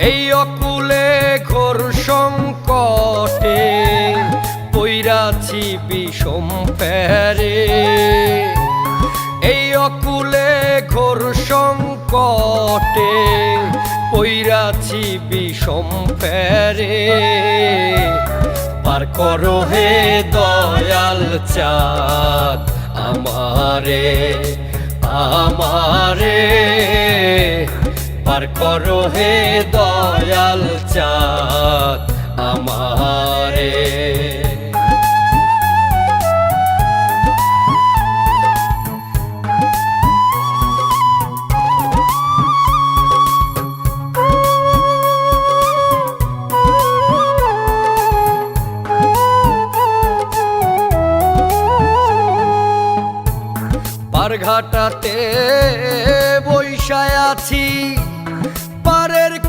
এই অকুলে ঘোর সংকটে পৈরাছি বিষম প্যারে এই অকুলে ঘোর সংকটে পৈরাছি বিষম প্যারে পার কর হে দয়াল চাঁদ আমারে আমারে। পার করো হে দয়াল চাঁদ আমারে। পারঘাটাতে বৈশায় আছি।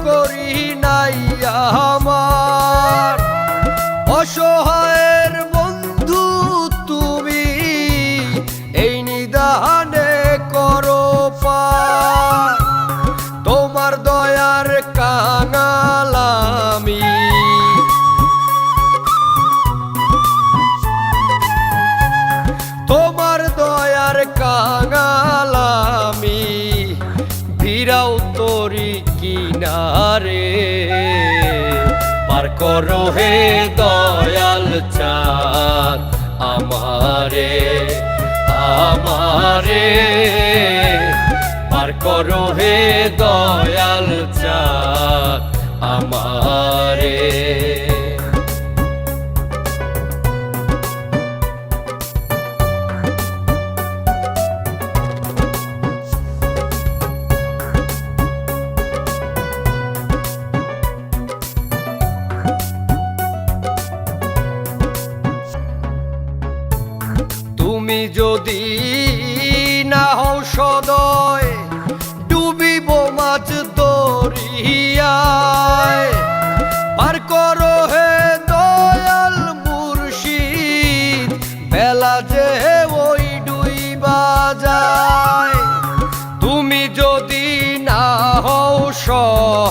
করি নাই আমার। অসহায়ের কিনারে পার করো হে দয়াল চাঁদ আমারে আমারে। পার করো হে দয়াল চাঁদ আমারে।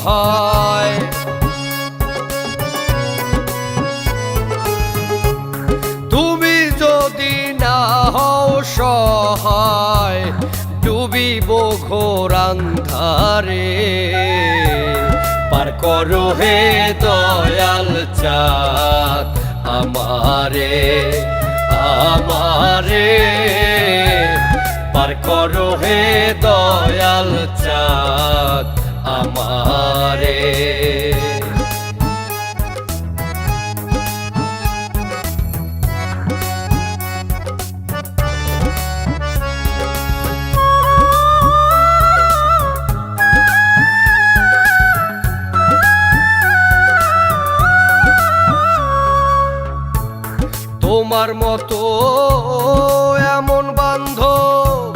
সহায় তুমি যদি না হও সহায়, ডুবিব ঘোর আন্ধারে। পার করো হে দয়াল চাঁদ আমারে আমারে। পার করো হে দয়াল চাঁদ আমারে। তোমার মতো এমন বান্ধব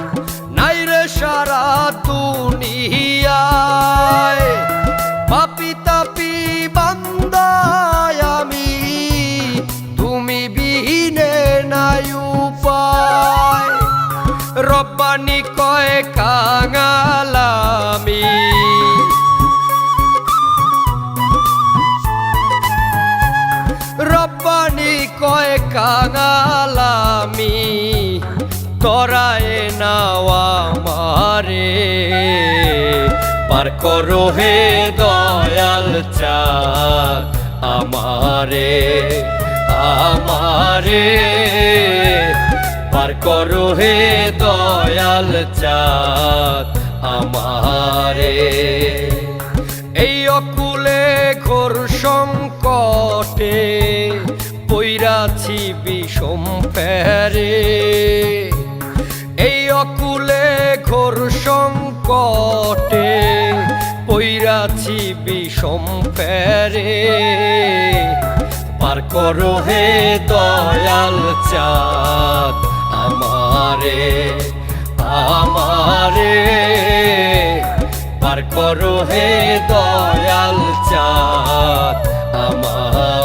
নাই রে সারা দুনিয়ায়। পাপি তাপি বান্দায় আমি, তুমি বিহীনে নাই উপায়। রব্বানি কয় কাঙালামি রব্বানি কয় কাঙালামি তরায় নাওয়া মারে পার করো হে দয়াল চাঁদ আমারে আমারে। পার করো হে দয়াল চাঁদ আমারে। এই অকুলে ঘোর সংকটে আছি বিষম ফেরে এই অকুলে ঘোর সংকটে পৈরাছি বিষম ফেরে পার করো হে দয়াল চাঁদ আমারে আমারে। পার করো হে দয়াল চাঁদ আমার।